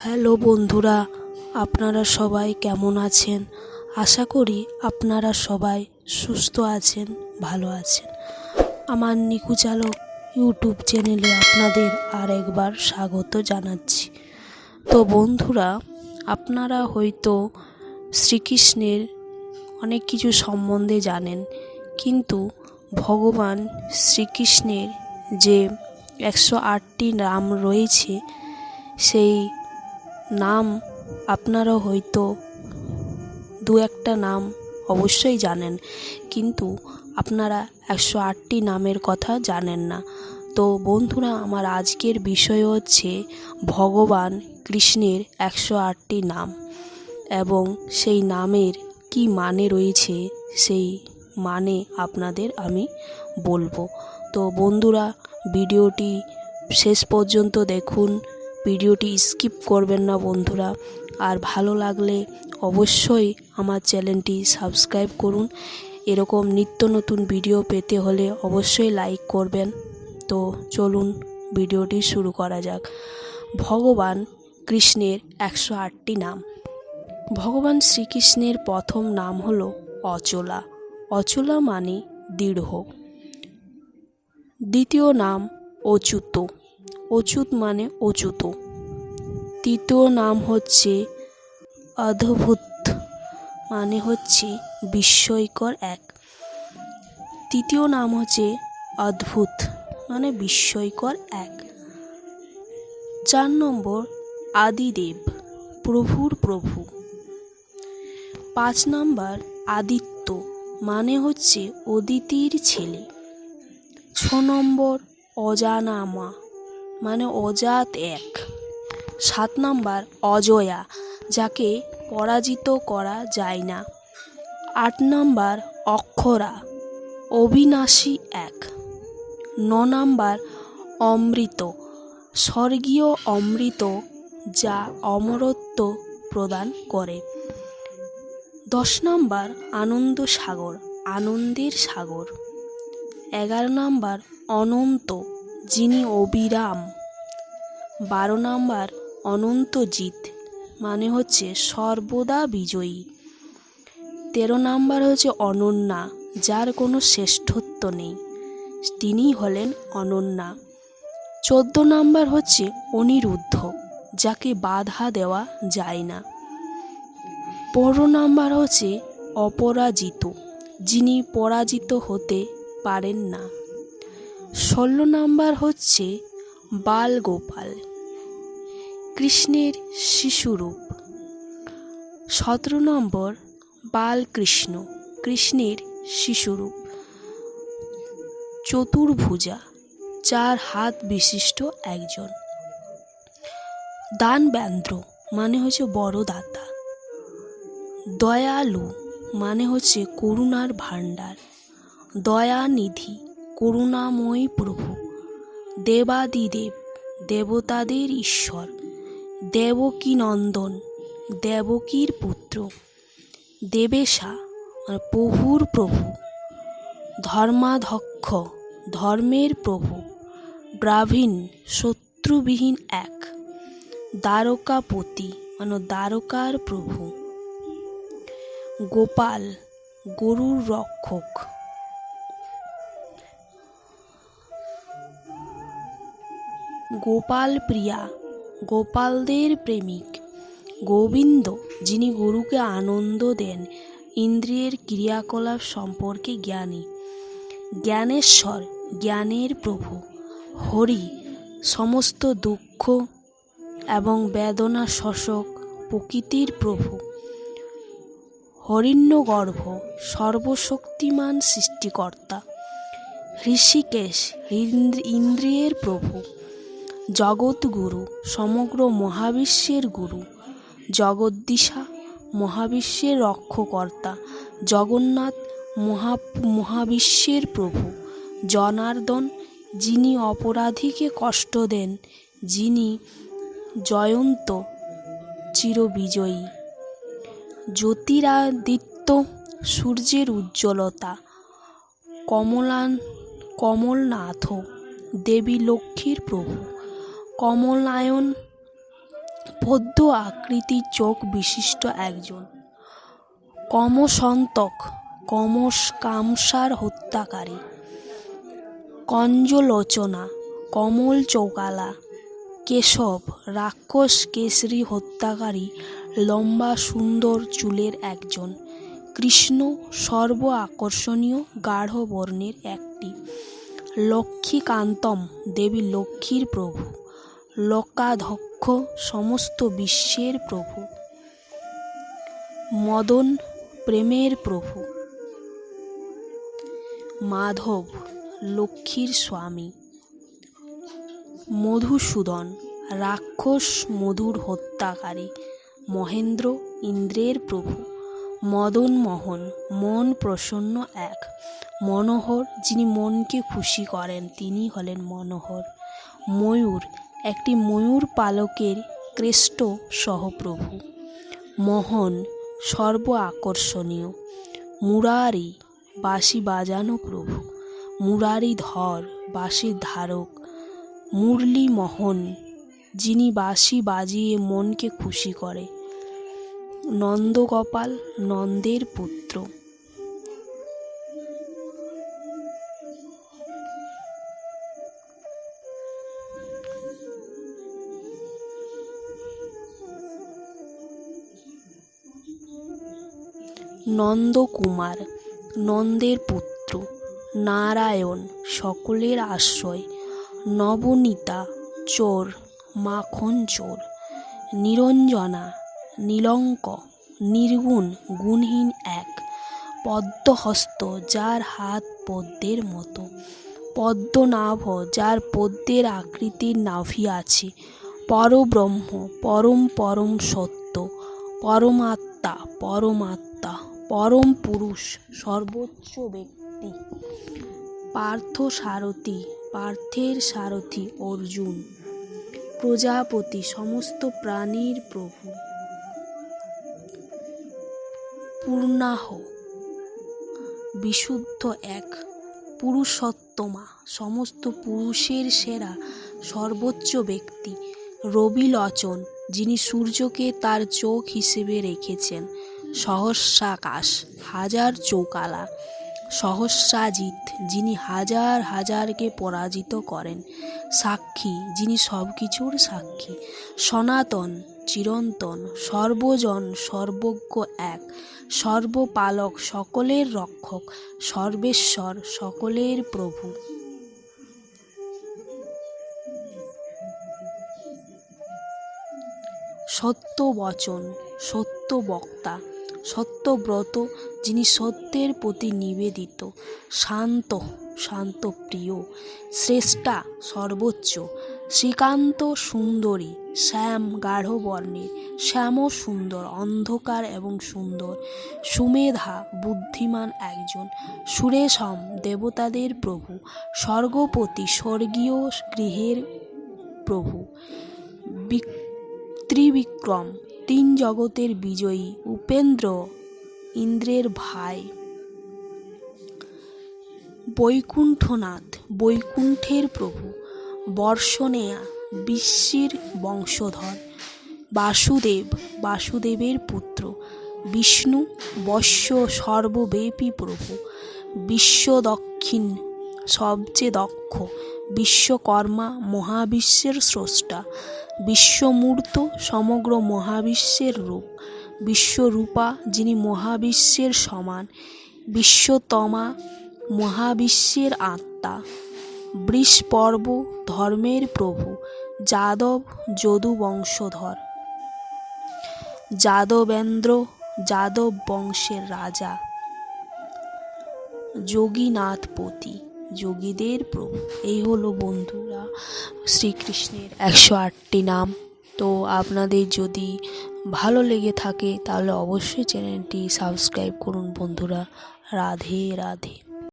Hello বন্ধুরা, আপনারা সবাই কেমন আছেন? আশা করি আপনারা সবাই সুস্থ আছেন, ভালো আছেন। আমার নিকু চালক ইউটিউব চ্যানেলে আপনাদের আর একবার স্বাগত জানাচ্ছি। তো বন্ধুরা, আপনারা হয়তো শ্রীকৃষ্ণের অনেক কিছু সম্বন্ধে জানেন, কিন্তু ভগবান শ্রীকৃষ্ণের যে একশো আটটি নাম রয়েছে, সেই নাম আপনারা হয়তো দু একটা নাম অবশ্যই জানেন। কিন্তু আপনারা একশো আটটি নামের কথা জানেন না। তো বন্ধুরা, আমার আজকের বিষয় হচ্ছে ভগবান কৃষ্ণের একশো আটটি নাম এবং সেই নামের কি মানে রয়েছে, সেই মানে আপনাদের আমি বলব। তো বন্ধুরা, ভিডিওটি শেষ পর্যন্ত দেখুন। ভিডিওটি স্কিপ করবেন না বন্ধুরা। আর ভালো লাগলে অবশ্যই আমার চ্যানেলটি সাবস্ক্রাইব করুন। এরকম নিত্য নতুন ভিডিও পেতে হলে অবশ্যই লাইক করবেন। তো চলুন ভিডিওটি শুরু করা যাক। ভগবান কৃষ্ণের একশো আটটি নাম। ভগবান শ্রীকৃষ্ণের প্রথম নাম হলো অচলা। অচলা মানে দৃঢ়। দ্বিতীয় নাম অচ্যুত। অচ্যুত মানে অচ্যুত। তৃতীয় নাম হচ্ছে অদ্ভুত মানে হচ্ছে বিস্ময়কর এক। তৃতীয় নাম হচ্ছে অদ্ভুত মানে বিস্ময়কর এক। চার নম্বর, আদিদেব, প্রভুর প্রভু। পাঁচ নম্বর, আদিত্য মানে হচ্ছে অদিতির ছেলে। ছ নম্বর অজানামা মানে অজাত এক। সাত নাম্বার, অজয়া, যাকে পরাজিত করা যায় না। আট নাম্বার, অক্ষরা, অবিনাশী এক। ন নাম্বার, অমৃত, স্বর্গীয় অমৃত, যা অমরত্ব প্রদান করে। দশ নাম্বার, আনন্দ সাগর, আনন্দের সাগর। এগারো নাম্বার, অনন্ত যিনি অবিরাম। বারো নাম্বার, অনন্তজিৎ মানে হচ্ছে সর্বদা বিজয়ী। তেরো নাম্বার হচ্ছে অনন্যা, যার কোনো শ্রেষ্ঠত্ব নেই। তিনি হলেন অনন্যা। চোদ্দ নাম্বার হচ্ছে অনিরুদ্ধ, যাকে বাধা দেওয়া যায় না। পনেরো নাম্বার হচ্ছে অপরাজিত, যিনি পরাজিত হতে পারেন না। ষোলো নাম্বার হচ্ছে বালগোপাল, কৃষ্ণের শিশুরূপ। সতেরো নম্বর, বালকৃষ্ণ, কৃষ্ণের শিশুরূপ। চতুর্ভুজা, চার হাত বিশিষ্ট একজন। দানবেন্দ্র মানে হচ্ছে বড় দাতা। দয়ালু মানে হচ্ছে করুণার ভাণ্ডার। দয়ানিধি করুণাময়ী প্রভু, দেবাদিদেব, দেবতাদের ঈশ্বর, দেবকী নন্দন, দেবকীর পুত্র, দেবেশা প্রভুর প্রভু, ধর্মাধ্যক্ষ, ধর্মের প্রভু ব্রাহ্মীণ শত্রুবিহীন এক, দ্বারকাপতি মানে দ্বারকার প্রভু, গোপাল, গরুর রক্ষক গোপাল প্রিয়া, গোপালদের প্রেমিক। গোবিন্দ, যিনি গরুকে আনন্দ দেন, ইন্দ্রিয়ের ক্রিয়াকলাপ সম্পর্কে জ্ঞানী। জ্ঞানেশ্বর, জ্ঞানের প্রভু। হরি, সমস্ত দুঃখ এবং বেদনা শোষক প্রকৃতির প্রভু। হরিণ্যগর্ভ, সর্বশক্তিমান সৃষ্টিকর্তা। ঋষিকেশ ইন্দ্রিয়ের প্রভু। জগৎগুরু সমগ্র মহাবিশ্বের গুরু। জগদ্দিশা মহাবিশ্বের রক্ষকর্তা, জগন্নাথ মহা, মহাবিশ্বের প্রভু। জনার্দন, যিনি অপরাধীকে কষ্ট দেন, যিনি জয়ন্ত, চিরবিজয়ী। জ্যোতিরাদিত্য, সূর্যের উজ্জ্বলতা, কমলান, কমলনাথ, দেবী লক্ষ্মীর প্রভু। কমলায়ন পদ্ম আকৃতির চোখ বিশিষ্ট একজন। কমসন্তক কমস কামসার হত্যাকারী। কঞ্জলোচনা, কমল চৌকালা, কেশব, রাক্ষস কেশরী হত্যাকারী, লম্বা সুন্দর চুলের একজন। কৃষ্ণ সর্ব আকর্ষণীয় গাঢ় বর্ণের একটি। লক্ষ্মীকান্তম দেবী লক্ষ্মীর প্রভু। লোকাধ্যক্ষ সমস্ত বিশ্বের প্রভু। মদন প্রেমের প্রভু। মাধব লক্ষ্মীর স্বামী। মধুসূদন রাক্ষস মধুর হত্যাকারী। মহেন্দ্র ইন্দ্রের প্রভু। মদন মোহন মন প্রসন্ন এক। মনোহর যিনি মনকে খুশি করেন, তিনি হলেন মনোহর। ময়ূর একটি ময়ূর পালকের ক্রেষ্ট সহপ্রভু। মোহন সর্ব আকর্ষণীয় মুরারি বাঁশি বাজানো প্রভু। মুরারি ধর বাঁশির ধারক। মুরলী মোহন, যিনি বাঁশি বাজিয়ে মনকে খুশি করে। নন্দগোপাল নন্দের পুত্র। নন্দকুমার, নন্দের পুত্র, নারায়ণ সকলের আশ্রয়, নবনীতা চোর, মাখন চোর, নিরঞ্জনা, নীলঙ্ক, নির্গুণ, গুণহীন এক, পদ্মহস্ত যার হাত পদ্মের মতো, পদ্মনাভ যার পদ্মের আকৃতির নাভি আছে, পরব্রহ্ম, পরম পরম সত্য, পরমাত্মা পরমাত্মা। পরম পুরুষ, সর্বোচ্চ ব্যক্তি। পার্থ সারথি, পার্থের সারথি অর্জুন। প্রজাপতি, সমস্ত প্রাণীর প্রভু। পূর্ণাহ, বিশুদ্ধ এক, পুরুষোত্তমা, সমস্ত পুরুষের সেরা, সর্বোচ্চ ব্যক্তি। রবিলোচন, যিনি সূর্যকে তার চোখ হিসেবে রেখেছেন। সহস্রাকাশ হাজার চৌকালা সহস্রাজিৎ যিনি হাজার হাজারকে পরাজিত করেন। সাক্ষী, যিনি সব কিছুর সাক্ষী। সনাতন, চিরন্তন, সর্বজন, সর্বজ্ঞ এক, সর্বপালক, সকলের রক্ষক, সর্বেশ্বর, সকলের প্রভু। সত্য বচন সত্য বক্তা সত্যব্রত, যিনি সত্যের প্রতি নিবেদিত, শান্ত শান্ত প্রিয় শ্রেষ্ঠা, সর্বোচ্চ, শ্রীকান্ত সুন্দরী, শ্যাম গাঢ় বর্ণের শ্যাম সুন্দর, অন্ধকার এবং সুন্দর, সুমেধা বুদ্ধিমান একজন, সুরেশম দেবতাদের প্রভু, স্বর্গপতি স্বর্গীয় গৃহের প্রভু, বিক- ত্রিবিক্রম তিন জগতের বিজয়ী উপেন্দ্র ইন্দ্রের ভাই। বৈকুণ্ঠনাথ, বৈকুণ্ঠের প্রভু, বর্ষণেয়া, বিশ্বের বংশধর, বাসুদেব, বাসুদেবের পুত্র, বিষ্ণু বস্য সর্বব্যাপী প্রভু বিশ্ব দক্ষিণ সবচেয়ে দক্ষ বিশ্বকর্মা মহাবিশ্বের স্রষ্টা, বিশ্বমূর্ত সমগ্র মহাবিশ্বের রূপ, বিশ্বরূপা যিনি মহাবিশ্বের সমান, বিশ্বতমা মহাবিশ্বের আত্মা, বৃষপর্ব ধর্মের প্রভু, যাদব যদু বংশধর। যাদবেন্দ্র যাদব বংশের রাজা, যোগীনাথপতি। যোগীদের প্রভু। এই হলো বন্ধুরা শ্রীকৃষ্ণের একশো আটটি নাম। তো আপনাদের যদি ভালো লেগে থাকে তাহলে অবশ্যই চ্যানেলটি সাবস্ক্রাইব করুন বন্ধুরা। রাধে রাধে।